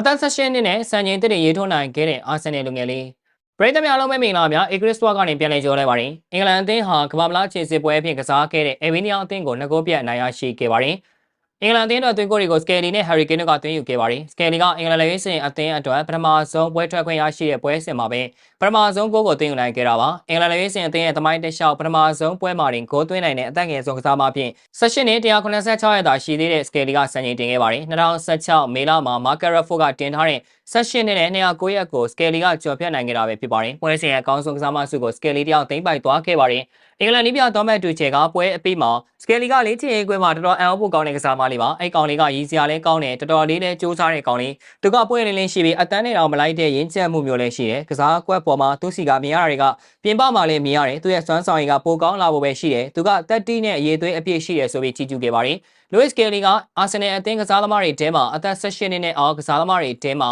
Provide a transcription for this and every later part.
အသက်16နှစ်နဲ့စံချိန်တစ်တွေရေးထိုးနိုင်ခဲ့တဲ့အာဆင်နယ်လူငယ်လေးပရိသတ်များလုံးပဲမင်္ဂလာပါအီဂရစ်စဝါကနေပြန်လည်ကြိုးလိုက်ပါတယ်အင်္ဂလန်အသင်းဟာကမ္ဘာမလားခြေစစ်ပွဲအဖြစ်ကစားခဲ့တဲ့အေဗီနီယာအသင်းကိုနှစ်ဂိုးပြတ်နိုင်ရရှိခဲ့ပါတယ် အင်္ဂလန်အသင်းတော်သွင်းကိုတွေကိုစကယ်လီနဲ့ဟယ်ရီကိန်းတို့ကသွင်းယူခဲ့ပါတယ်စကယ်လီကအင်္ဂလန်လက်ရွေးစင်အသင်းအတွက်ပထမဆုံးပွဲထွက်ခွင့်ရရှိတဲ့ပွဲစဉ်မှာပဲပထမဆုံးဂိုးကိုသွင်းယူနိုင်ခဲ့တာပါအင်္ဂလန်လက်ရွေးစင်အသင်းရဲ့သမိုင်းတစ်လျှောက်ပထမဆုံးပွဲမှာတင်ဂိုးသွင်းနိုင်တဲ့အသက်ငယ်ဆုံးကစားမဖြင့်16နှစ်186ရက်သာရှိသေးတဲ့စကယ်လီကစံချိန်တင်ခဲ့ပါတယ်2016မေလမှာမာကာရက်ဖိုကတင်ထားတဲ့ 18နှစ်နဲ့209ရက်ကိုစကယ်လီကကျော်ဖြတ်နိုင်ခဲ့တာပဲဖြစ်ပါတယ်ပွဲစဉ်ရဲ့အကောင်းဆုံးကစားမစုကိုစကယ်လီတယောက်သိမ်းပိုက်သွားခဲ့ပါတယ်အင်္ဂလန်နီးပြသောမတ်တူချေကပွဲအပြီးမှာစကယ်လီကလေးချင်ရေးကွင်းမှာတော်တော်အံ့ဩဖို့ကောင်းတဲ့ကစားမလေးပါအဲ့ကောင်လေးကရည်စရာလဲကောင်းတယ်တော်တော်လေးလဲစူးစမ်းတဲ့ကောင်လေးသူကပွဲလင်းလင်းရှိပြီးအတန်းနဲ့တော့မလိုက်တဲ့ရင်းချက်မှုမျိုးလည်းရှိတယ်ကစားကွက်ပေါ်မှာသူစီကမြင်ရတာတွေကပြင်ပမှာလည်းမြင်ရတယ်သူရဲ့စွမ်းဆောင်ရည်ကပိုကောင်းလာဖို့ပဲရှိတယ်သူကတက်တီနဲ့အရေးသွေးအပြည့်ရှိတယ်ဆိုပြီးချီးကျူးခဲ့ပါတယ်လူးစ်ကယ်လီကအာဆင်နယ်အသင်းကစားသမားတွေတဲမှာအသက်16နှစ်နဲ့အောက်ကစားသမားတွေတဲမှာ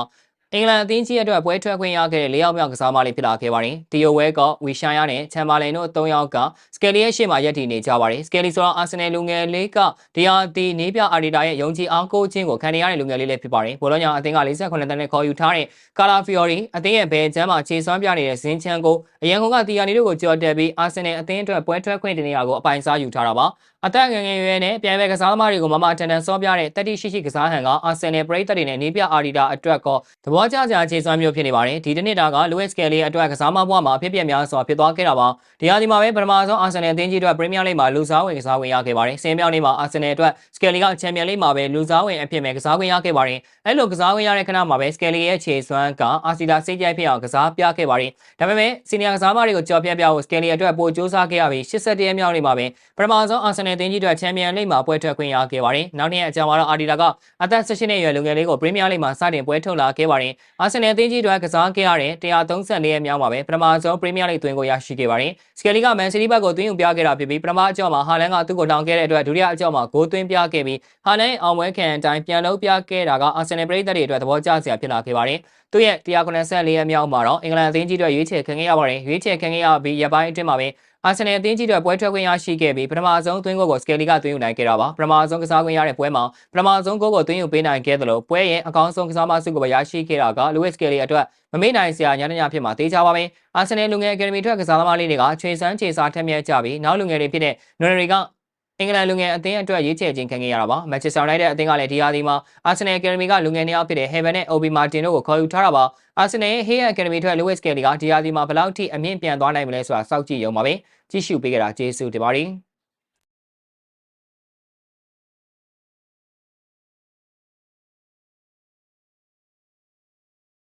အင်္ဂလန်အသင်းကြီးအတွက်ပွဲထွက်ခွင့်ရခဲ့တဲ့၄ယောက်မြောက်ကစားမလေးဖြစ်လာခဲ့ပါတယ်။တီယိုဝဲကဝီရှာယာနဲ့ချန်ဘာလင်တို့၃ယောက်ကစကယ်လီရဲ့ရှေ့မှာရပ်တည်နေကြပါတယ်။စကယ်လီဆိုတော့အာဆင်နယ်လူငယ်လေးကဒီယာတီနေပြအာရီတာရဲ့ယုံကြည်အားကိုးခြင်းကိုခံနေရတဲ့လူငယ်လေးလည်းဖြစ်ပါတယ်။ဘောလုံးညာအသင်းက48တန်းနဲ့ခေါ်ယူထားတဲ့ကာလာဖီယိုရီအသင်းရဲ့ဘယ်ချမ်းမှာခြေစွမ်းပြနေတဲ့ဇင်းချန်ကိုအရန်ကုန်ကတီယာနီတို့ကိုကြော်တက်ပြီးအာဆင်နယ်အသင်းအတွက်ပွဲထွက်ခွင့်တင်နေရကိုအပိုင်စားယူထားတာပါ။ အသက်ငယ်ငယ်ရွယ်နဲ့ပြန်ပဲကစားသမားတွေကိုမမတန်တန်စောပြတဲ့တက်တိရှိရှိကစားဟန်ကအာဆင်နယ်ပရိသတ်တွေနဲ့နေပြအာရီတာအတွက်ကောသဘောကျစရာခြေစွမ်းမျိုးဖြစ်နေပါတယ်ဒီတနေ့တာကလူးစ်ကယ်လီအတွက်ကစားမဘွားမှာဖြစ်ပျက်များစွာဖြစ်သွားခဲ့တာပါဒီဟာဒီမှာပဲပထမဆုံးအာဆင်နယ်အသင်းကြီးအတွက်ပရီးမီးယားလိဂ်မှာလူစားဝင်ကစားဝင်ရခဲ့ပါတယ်စင်မြောက်နေ့မှာအာဆင်နယ်အတွက်စကယ်လီကချန်ပီယံလိဂ်မှာပဲလူစားဝင်အဖြစ်မဲ့ကစားဝင်ရခဲ့ပါတယ်အဲ့လိုကစားဝင်ရတဲ့ခဏမှာပဲစကယ်လီရဲ့ခြေစွမ်းကအာစီလာစိတ်ကြိုက်ဖြစ်အောင်ကစားပြခဲ့ပါတယ်ဒါပေမဲ့စီနီယာကစားမတွေကိုကြော်ပြပြဖို့စကယ်လီအတွက်ပိုစူးစမ်းခဲ့ရပြီး87ရက်မြောက်နေ့မှာပဲပထမဆုံးအာဆင်နယ်အသင်းကြီးအတွက်ချန်ပီယံလိဂ်မှာပွဲထွက်ခွင့်ရခဲ့ပါတယ်နောက်နေ့အကြောင်းမှာတော့အာဒီတာကအသက်16နှစ်အရွယ်လူငယ်လေးကိုပရီးမီးယားလိဂ်မှာစတင်ပွဲထုတ်လာခဲ့ပါတယ်အာဆင်နယ်အသင်းကြီးအတွက်ကစားခဲ့ရတဲ့134ရက်မြောက်မှာပဲပထမဆုံးပရီးမီးယားလိဂ်သွင်းကိုရရှိခဲ့ပါတယ်စကယ်လီကမန်စီးတီးဘက်ကိုသွင်းယူပြခဲ့တာဖြစ်ပြီးပထမအကြောင်းမှာဟာလန်ကသူ့ကိုတောင်းခဲ့တဲ့အတွက်ဒုတိယအကြောင်းမှာဂိုးသွင်းပြခဲ့ပြီးဟာလန်အောင်ပွဲခံအတိုင်းပြန်လုံးပြခဲ့တာကအာဆင်နယ်ပရိသတ်တွေအတွက်သဘောကျစရာဖြစ်လာခဲ့ပါတယ်သူရဲ့194ရက်မြောက်မှာတော့အင်္ဂလန်အသင်းကြီးအတွက်ရွေးချယ်ခံခဲ့ရပါတယ်ရွေးချယ်ခံခဲ့ရပြီးရပိုင်းအတွင်းမှာပဲ အာဆင်နယ်အသင်းကြီးတွေပွဲထွက်ခွင့်ရရှိခဲ့ပြီးပထမဆုံးသွင်းဂိုးကိုစကယ်လီကသွင်းယူနိုင်ခဲ့တာပါပထမဆုံးကစားခွင့်ရတဲ့ပွဲမှာပထမဆုံးဂိုးကိုသွင်းယူပေးနိုင်ခဲ့တယ်လို့ပွဲရဲ့အကောင်းဆုံးကစားမဆုကိုပဲရရှိခဲ့တာကလူးစ်စကယ်လီအတွက်မမေ့နိုင်စရာညနေညဖြစ်မှာတေးချပါမယ်အာဆင်နယ်လူငယ်အကယ်ဒမီထွက်ကစားသမားလေးတွေကခြေစမ်းခြေစားထက်မြက်ကြပြီးနောက်လူငယ်တွေဖြစ်တဲ့နော်ရီက အင်္ဂလန်လူငယ်အသင်းအတွက်ရွေးချယ်ခြင်းခံခဲ့ရတာပါမန်ချက်စတာယူနိုက်တက်အသင်းကလည်းဒီဟာဒီမှာအာဆင်နယ်အကယ်ဒမီကလူငယ်နှစ်ယောက်ဖြစ်တဲ့ဟေဗန်နဲ့အိုဘီမာတင်တို့ကိုခေါ်ယူထားတာပါအာဆင်နယ်ရဲ့ဟေးအကယ်ဒမီထွက်လူးဝစ်ကယ်လီကဒီဟာဒီမှာဘယ်လောက်ထိအမြင့်ပြန်သွားနိုင်မလဲဆိုတာစောင့်ကြည့်ရုံပါပဲကြည့်ရှုပေးကြတာကျေးဇူးတင်ပါတယ်